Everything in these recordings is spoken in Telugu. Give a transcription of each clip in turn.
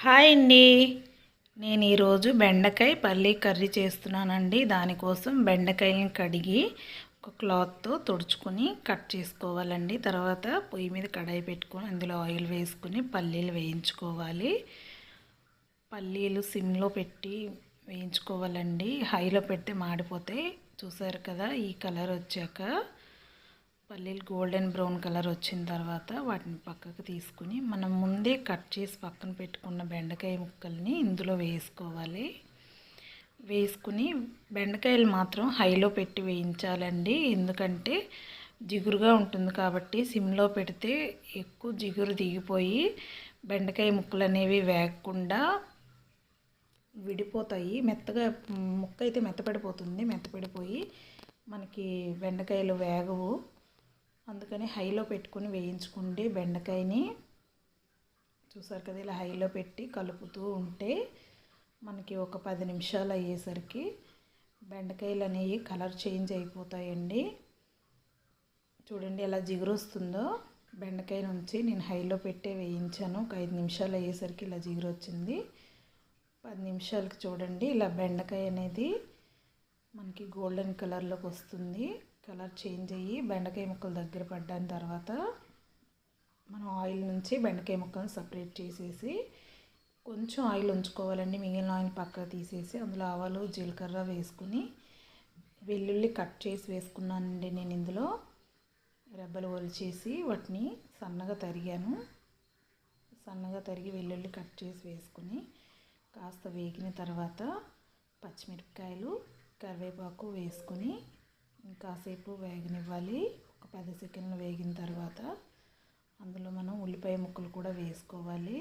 హాయ్ అండి. నేను ఈరోజు బెండకాయ పల్లీ కర్రీ చేస్తున్నానండి. దానికోసం బెండకాయలను కడిగి ఒక క్లాత్తో తుడుచుకొని కట్ చేసుకోవాలండి. తర్వాత పొయ్యి మీద కడాయి పెట్టుకొని అందులో ఆయిల్ వేసుకుని పల్లీలు వేయించుకోవాలి. పల్లీలు సిమ్లో పెట్టి వేయించుకోవాలండి. హైలో పెడితే మాడిపోతే చూసారు కదా ఈ కలర్ వచ్చాక పల్లీలు గోల్డెన్ బ్రౌన్ కలర్ వచ్చిన తర్వాత వాటిని పక్కకు తీసుకుని మనం ముందే కట్ చేసి పక్కన పెట్టుకున్న బెండకాయ ముక్కల్ని ఇందులో వేసుకోవాలి. వేసుకుని బెండకాయలు మాత్రం హైలో పెట్టి వేయించాలండి. ఎందుకంటే జిగురుగా ఉంటుంది కాబట్టి సిమ్లో పెడితే ఎక్కువ జిగురు దిగిపోయి బెండకాయ ముక్కలు అనేవి వేగకుండా విడిపోతాయి. మెత్తగా ముక్క అయితే మెత్తపడిపోతుంది. మెత్తపడిపోయి మనకి బెండకాయలు వేగవు. అందుకని హైలో పెట్టుకొని వేయించుకుంటే బెండకాయని చూసారు కదా ఇలా హైలో పెట్టి కలుపుతూ ఉంటే మనకి ఒక పది నిమిషాలు అయ్యేసరికి బెండకాయలు అనేవి కలర్ చేంజ్ అయిపోతాయండి. చూడండి ఎలా జిగురు వస్తుందో. బెండకాయ నుంచి నేను హైలో పెట్టే వేయించాను. ఒక ఐదు నిమిషాలు అయ్యేసరికి ఇలా జిగురు వచ్చింది. పది నిమిషాలకి చూడండి ఇలా బెండకాయ అనేది మనకి గోల్డెన్ కలర్లోకి వస్తుంది. కలర్ చేంజ్ అయ్యి బెండకాయ ముక్కలు దగ్గర పడ్డాన తర్వాత మనం ఆయిల్ నుంచి బెండకాయ ముక్కలను సపరేట్ చేసేసి కొంచెం ఆయిల్ ఉంచుకోవాలండి. మిగిలిన ఆయిల్ పక్కకు తీసేసి అందులో ఆవాలు జీలకర్ర వేసుకుని వెల్లుల్లి కట్ చేసి వేసుకున్నానండి నేను ఇందులో. రెబ్బలు ఒలిచేసి వాటిని సన్నగా తరిగాను. సన్నగా తరిగి వెల్లుల్లి కట్ చేసి వేసుకుని కాస్త వేగిన తర్వాత పచ్చిమిరపకాయలు కరివేపాకు వేసుకొని కాసేపు వేగనివ్వాలి. ఒక పది సెకండ్లు వేగిన తర్వాత అందులో మనం ఉల్లిపాయ ముక్కలు కూడా వేసుకోవాలి.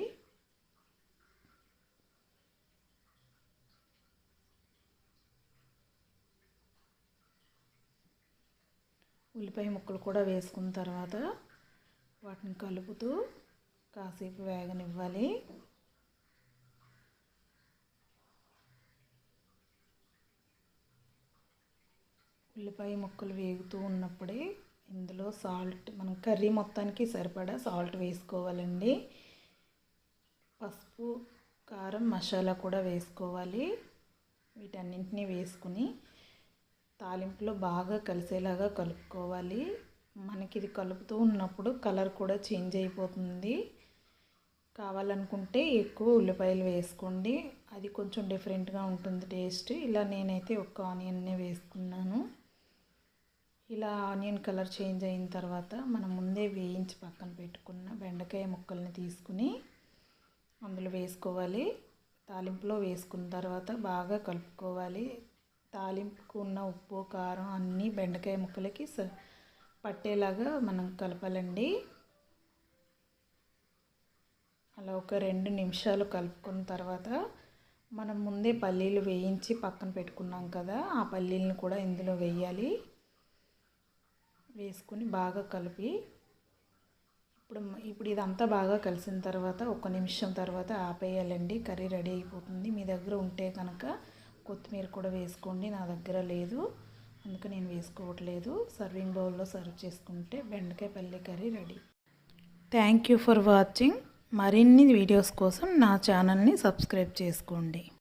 ఉల్లిపాయ ముక్కలు కూడా వేసుకున్న తర్వాత వాటిని కలుపుతూ కాసేపు వేగనివ్వాలి. ఉల్లిపాయ ముక్కలు వేగుతూ ఉన్నప్పుడే ఇందులో సాల్ట్ మనం కర్రీ మొత్తానికి సరిపడా సాల్ట్ వేసుకోవాలండి. పసుపు కారం మసాలా కూడా వేసుకోవాలి. వీటన్నింటినీ వేసుకుని తాలింపులో బాగా కలిసేలాగా కలుపుకోవాలి. మనకి ఇది కలుపుతూ ఉన్నప్పుడు కలర్ కూడా చేంజ్ అయిపోతుంది. కావాలనుకుంటే ఎక్కువ ఉల్లిపాయలు వేసుకోండి. అది కొంచెం డిఫరెంట్గా ఉంటుంది టేస్ట్. ఇలా నేనైతే ఒక్క ఆనియన్నే వేసుకున్నాను. ఇలా ఆనియన్ కలర్ చేంజ్ అయిన తర్వాత మనం ముందే వేయించి పక్కన పెట్టుకున్న బెండకాయ ముక్కల్ని తీసుకుని అందులో వేసుకోవాలి. తాలింపులో వేసుకున్న తర్వాత బాగా కలుపుకోవాలి. తాలింపుకు ఉన్న ఉప్పు కారం అన్నీ బెండకాయ ముక్కలకి పట్టేలాగా మనం కలపాలండి. అలా ఒక రెండు నిమిషాలు కలుపుకున్న తర్వాత మనం ముందే పల్లీలు వేయించి పక్కన పెట్టుకున్నాం కదా ఆ పల్లీలను కూడా ఇందులో వేయాలి. వేసుకుని బాగా కలిపి ఇప్పుడు ఇప్పుడు ఇదంతా బాగా కలిసిన తర్వాత ఒక నిమిషం తర్వాత ఆపేయాలండి. కర్రీ రెడీ అయిపోతుంది. మీ దగ్గర ఉంటే కనుక కొత్తిమీర కూడా వేసుకోండి. నా దగ్గర లేదు. అందుకే నేను వేసుకోవట్లేదు. సర్వింగ్ బౌల్లో సర్వ్ చేసుకుంటే బెండకాయ పల్లె curry ready. Thank you for watching. మరిన్ని వీడియోస్ కోసం నా ఛానల్ని సబ్స్క్రైబ్ చేసుకోండి.